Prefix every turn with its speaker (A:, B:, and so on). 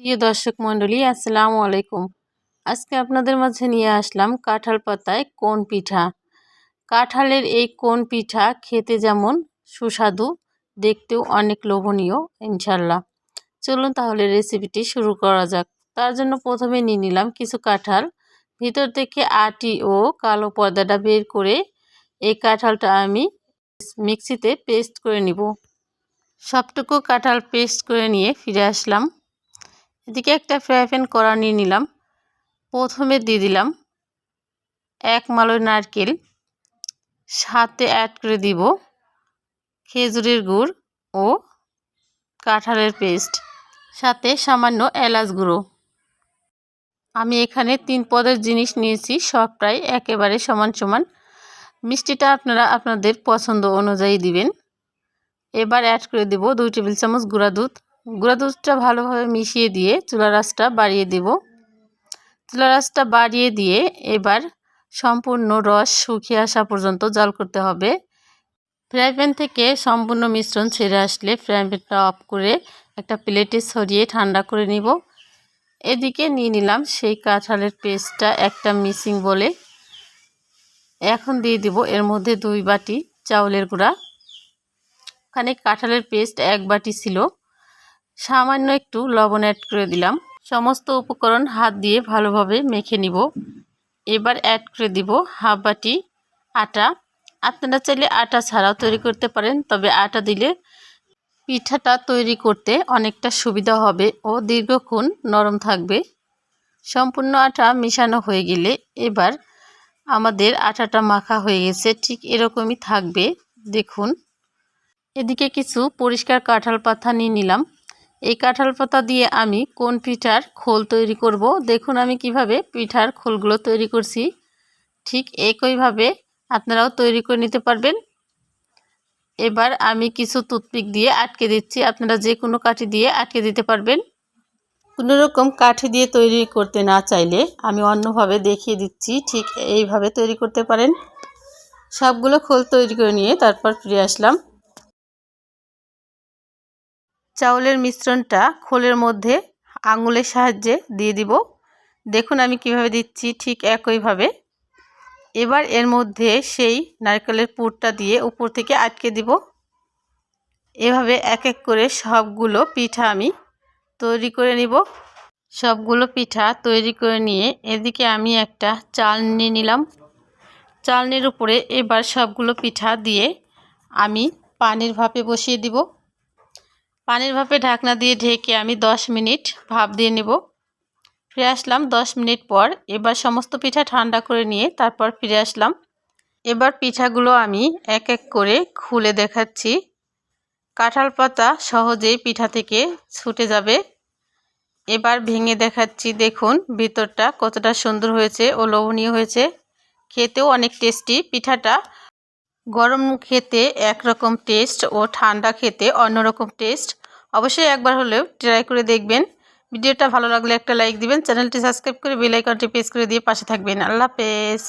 A: প্রিয় দর্শক মণ্ডলী, আসসালামু আলাইকুম। আজকে আপনাদের মাঝে নিয়ে আসলাম কাঁঠাল পাতায় কোন পিঠা। কাঁঠালের এই কোন পিঠা খেতে যেমন সুস্বাদু, দেখতেও অনেক লোভনীয় ইনশাল্লাহ চলুন তাহলে রেসিপিটি শুরু করা যাক। তার জন্য প্রথমে নিয়ে নিলাম কিছু কাঁঠাল। ভিতর থেকে আটি ও কালো পর্দাটা বের করে এই কাঁঠালটা আমি মিক্সিতে পেস্ট করে নিব। সবটুকু কাঁঠাল পেস্ট করে নিয়ে ফিরে আসলাম। এদিকে একটা ফ্রাই প্যান করা নিয়ে নিলাম। প্রথমে দিয়ে দিলাম এক মালয় নারকেল। সাথে অ্যাড করে দিব খেজুরের গুড় ও কাঁঠালের পেস্ট সাথে সামান্য এলাচ গুঁড়ো। আমি এখানে তিন পদের জিনিস নিয়েছি সবটাই একেবারে সমান সমান। মিষ্টিটা আপনারা আপনাদের পছন্দ অনুযায়ী দিবেন। এবার অ্যাড করে দেব দুই টেবিল চামচ গুঁড়া দুধ। গুঁড়া দুধটা ভালোভাবে মিশিয়ে দিয়ে চুলা রাসটা বাড়িয়ে দেব। চুলা রাসটা বাড়িয়ে দিয়ে এবার সম্পূর্ণ রস শুকিয়ে আসা পর্যন্ত জাল করতে হবে। ফ্রাই প্যান থেকে সম্পূর্ণ মিশ্রণ ছেড়ে আসলে ফ্রাই প্যানটা অফ করে একটা প্লেটে সরিয়ে ঠান্ডা করে নিব। এদিকে নিয়ে নিলাম সেই কাঁঠালের পেস্টটা একটা মিসিং বলে। এখন দিয়ে দিব এর মধ্যে দুই বাটি চাউলের গুঁড়া। ওখানে কাঁঠালের পেস্ট এক বাটি ছিল। সামান্য একটু লবণ অ্যাড করে দিলাম। সমস্ত উপকরণ হাত দিয়ে ভালোভাবে মেখে নিব। এবার অ্যাড করে দিব হাফ বাটি আটা। আপনারা চাইলে আটা ছাড়াও তৈরি করতে পারেন, তবে আটা দিলে পিঠাটা তৈরি করতে অনেকটা সুবিধা হবে ও দীর্ঘক্ষণ নরম থাকবে। সম্পূর্ণ আটা মিশানো হয়ে গেলে এবার আমাদের আটাটা মাখা হয়ে গেছে, ঠিক এরকমই থাকবে। দেখুন, এদিকে কিছু পরিষ্কার কাঁঠাল পাতা নিয়ে নিলাম। এই কাঁঠাল পাতা দিয়ে আমি কোন পিঠার খোল তৈরি করব? দেখুন আমি কীভাবে পিঠার খোলগুলো তৈরি করছি। ঠিক একইভাবে আপনারাও তৈরি করে নিতে পারবেন। এবার আমি কিছু টুথপিক দিয়ে আটকে দিচ্ছি। আপনারা যে কোনো কাঠি দিয়ে আটকে দিতে পারবেন। কোনো রকম কাঠি দিয়ে তৈরি করতে না চাইলে আমি অন্যভাবে দেখিয়ে দিচ্ছি। ঠিক এইভাবে তৈরি করতে পারেন। সবগুলো খোল তৈরি করে নিয়ে তারপর ফিরে আসলাম। চাউলের মিশ্রণটা খোলের মধ্যে আঙুলের সাহায্যে দিয়ে দিব। দেখুন আমি কীভাবে দিচ্ছি ঠিক একইভাবে। এবার এর মধ্যে সেই নারকেলের পুরটা দিয়ে উপর থেকে আটকে দিব। এভাবে এক এক করে সবগুলো পিঠা আমি তৈরি করে নিব। সবগুলো পিঠা তৈরি করে নিয়ে এদিকে আমি একটা চাল নিয়ে নিলাম। চালনির উপরে এবার সবগুলো পিঠা দিয়ে আমি পানির ভাপে বসিয়ে দিব। পানির ভাপে ঢাকনা দিয়ে ঢেকে আমি 10 মিনিট ভাপ দিয়ে নেব। ফিরে আসলাম 10 মিনিট পর। এবার সমস্ত পিঠা ঠান্ডা করে নিয়ে তারপর ফিরে আসলাম। এবার পিঠাগুলো আমি এক এক করে খুলে দেখাচ্ছি। কাঁঠাল পাতা সহজেই পিঠা থেকে ছুটে যাবে। এবার ভেঙে দেখাচ্ছি, দেখুন ভিতরটা কতটা সুন্দর হয়েছে ও লোভনীয় হয়েছে। খেতেও অনেক টেস্টি। পিঠাটা গরম খেতে একরকম টেস্ট ও ঠান্ডা খেতে অন্যরকম টেস্ট অবশ্যই একবার হলেও ট্রাই করে দেখবেন। ভিডিওটা ভালো লাগলে একটা লাইক দিবেন। চ্যানেলটি সাবস্ক্রাইব করে বেল আইকনটি প্রেস করে দিয়ে পাশে থাকবেন। আল্লাহ হাফেজ।